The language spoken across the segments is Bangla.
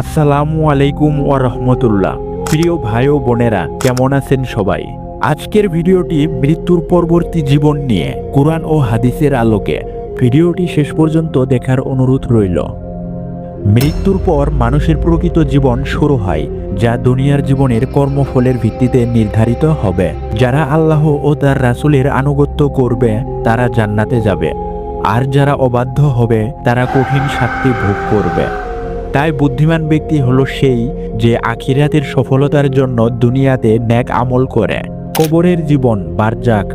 আসসালামু আলাইকুম ওয়া রহমতুল্লাহ। প্রিয় ভাই ও বোনেরা, কেমন আছেন সবাই? আজকের ভিডিওটি মৃত্যুর পরবর্তী জীবন নিয়ে, কোরআন ও হাদিসের আলোকে। ভিডিওটি শেষ পর্যন্ত দেখার অনুরোধ রইল। মৃত্যুর পর মানুষের প্রকৃত জীবন শুরু হয়, যা দুনিয়ার জীবনের কর্মফলের ভিত্তিতে নির্ধারিত হবে। যারা আল্লাহ ও তার রাসুলের আনুগত্য করবে, তারা জান্নাতে যাবে। আর যারা অবাধ্য হবে, তারা কঠিন শাস্তি ভোগ করবে। তাই বুদ্ধিমান ব্যক্তি হলো সেই যে আখিরাতের সফলতার জন্য দুনিয়াতে ন্যাক আমল করে। কবরের জীবন বারজাক।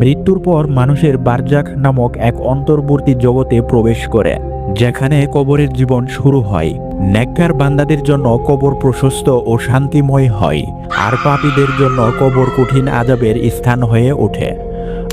মৃত্যুর পর মানুষের বারজাক নামক এক অন্তর্বর্তী জগতে প্রবেশ করে, যেখানে কবরের জীবন শুরু হয়। নেককার বান্দাদের জন্য কবর প্রশস্ত ও শান্তিময় হয়, আর পাপীদের জন্য কবর কঠিন আজাবের স্থান হয়ে ওঠে।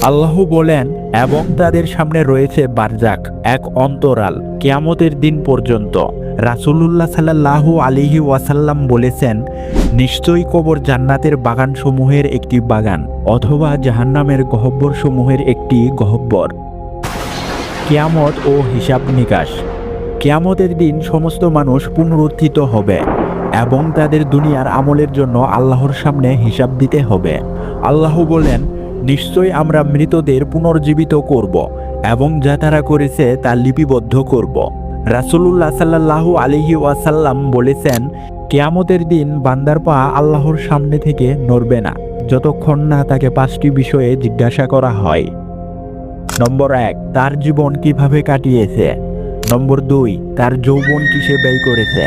আল্লাহ বলেন, এবং তাদের সামনে রয়েছে বারজাক, এক অন্তরাল, কেয়ামতের দিন পর্যন্ত। রাসূলুল্লাহ সাল্লাল্লাহু আলিহি ওয়াসাল্লাম বলেছেন, নিশ্চয়ই কবর জান্নাতের বাগানসমূহের একটি বাগান অথবা জাহান্নামের গহব্বরসমূহের একটি গহব্বর। কেয়ামত ও হিসাব নিকাশ। কেয়ামতের দিন সমস্ত মানুষ পুনরুত্থিত হবে এবং তাদের দুনিয়ার আমলের জন্য আল্লাহর সামনে হিসাব দিতে হবে। আল্লাহ বলেন, নিশ্চয়ই আমরা মৃতদের পুনর্জীবিত করব এবং যা তারা করেছে তা লিপিবদ্ধ করব। রাসূলুল্লাহ সাল্লাল্লাহু আলিহি ওয়াসাল্লাম বলেছেন, কেয়ামতের দিন বান্দার পা আল্লাহর সামনে থেকে নড়বে না, যতক্ষণ না তাকে পাঁচটি বিষয়ে জিজ্ঞাসা করা হয়। নম্বর এক, তার জীবন কীভাবে কাটিয়েছে? নম্বর দুই, তার যৌবন কিসে ব্যয় করেছে?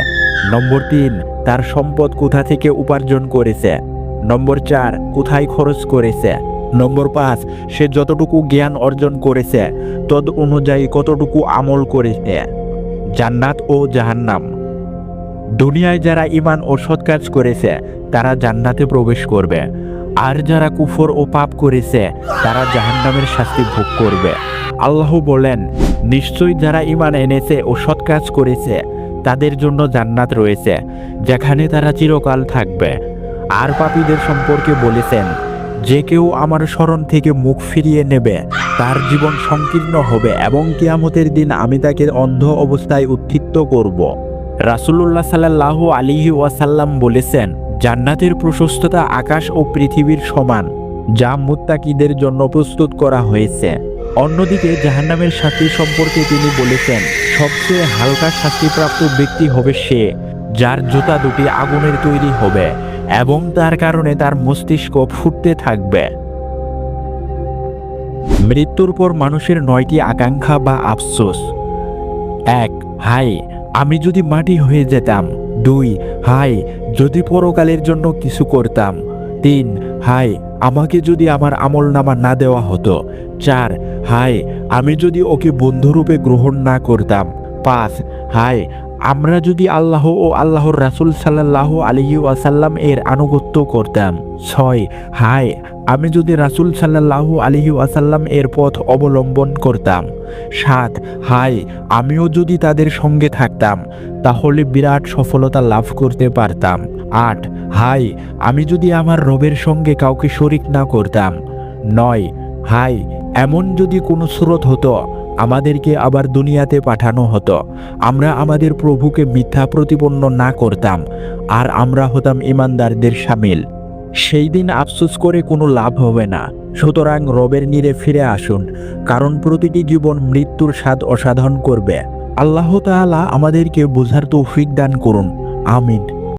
নম্বর তিন, তার সম্পদ কোথা থেকে উপার্জন করেছে? নম্বর চার, কোথায় খরচ করেছে? নম্বর পাঁচ, সে যতটুকু জ্ঞান অর্জন করেছে, তদ অনুযায়ী কতটুকু আমল করেছে? জান্নাত ও জাহান্নাম। দুনিয়ায় যারা ইমান ও সৎ কাজ করেছে, তারা জান্নাতে প্রবেশ করবে। আর যারা কুফর ও পাপ করেছে, তারা জাহান্নামের শাস্তি ভোগ করবে। আল্লাহ বলেন, নিশ্চয়ই যারা ইমান এনেছে ও সৎ কাজ করেছে, তাদের জন্য জান্নাত রয়েছে, যেখানে তারা চিরকাল থাকবে। আর পাপীদের সম্পর্কে বলেছেন যে কেউ আমার স্মরণ থেকে মুখ ফিরিয়ে নেবে, তার জীবন সংকীর্ণ হবে এবং কিয়ামতের দিন আমি তাকে অন্ধ অবস্থায় উত্থিত করব। রাসূলুল্লাহ সাল্লাল্লাহু আলিহি ওয়াসাল্লাম বলেছেন, জান্নাতের প্রশস্ততা আকাশ ও পৃথিবীর সমান, যা মুত্তাকিদের জন্য প্রস্তুত করা হয়েছে। অন্যদিকে জাহান্নামের শাস্তি সম্পর্কে তিনি বলেছেন, সবচেয়ে হালকা শাস্তিপ্রাপ্ত ব্যক্তি হবে সে, যার জুতা দুটি আগুনের তৈরি হবে। এবং তার কারণে তার মস্তিষ্ক ফুটতে থাকবে। মৃত্যুর পর মানুষের নয়টি আকাঙ্ক্ষা বা আফসোস। এক হাই আমি যদি মাটি হয়ে যেতাম। দুই হাই যদি পরকালের জন্য কিছু করতাম। তিন হাই আমাকে যদি আমার আমল নামা না দেওয়া হতো। চার হাই আমি যদি ওকে বন্ধুরূপে গ্রহণ না করতাম। পাঁচ হাই আমরা যদি আল্লাহ ও আল্লাহর রাসূল সাল্লাহ আলহি ওয়াসাল্লাম এর আনুগত্য করতাম। ছয়, হায়, আমি যদি রাসূল সাল্লাহ আলহি ওয়াসাল্লাম এর পথ অবলম্বন করতাম। সাত হাই আমিও যদি তাদের সঙ্গে থাকতাম, তাহলে বিরাট সফলতা লাভ করতে পারতাম। আট হাই আমি যদি আমার রবের সঙ্গে কাউকে শরিক না করতাম। নয় হাই এমন যদি কোনো স্রোত হতো আমাদেরকে আবার দুনিয়াতে পাঠানো হতো। আমরা আমাদের প্রভুকে মিথ্যা প্রতিপন্ন না করতাম, আর আমরা হতাম ইমানদারদের সামিল। সেই দিন আফসোস করে কোনো লাভ হবে না। সুতরাং রবের নীরে ফিরে আসুন, কারণ প্রতিটি জীবন মৃত্যুর স্বাদ অসাধন করবে। আল্লাহ তাআলা আমাদেরকে বোঝার তৌফিক দান করুন। আমিন।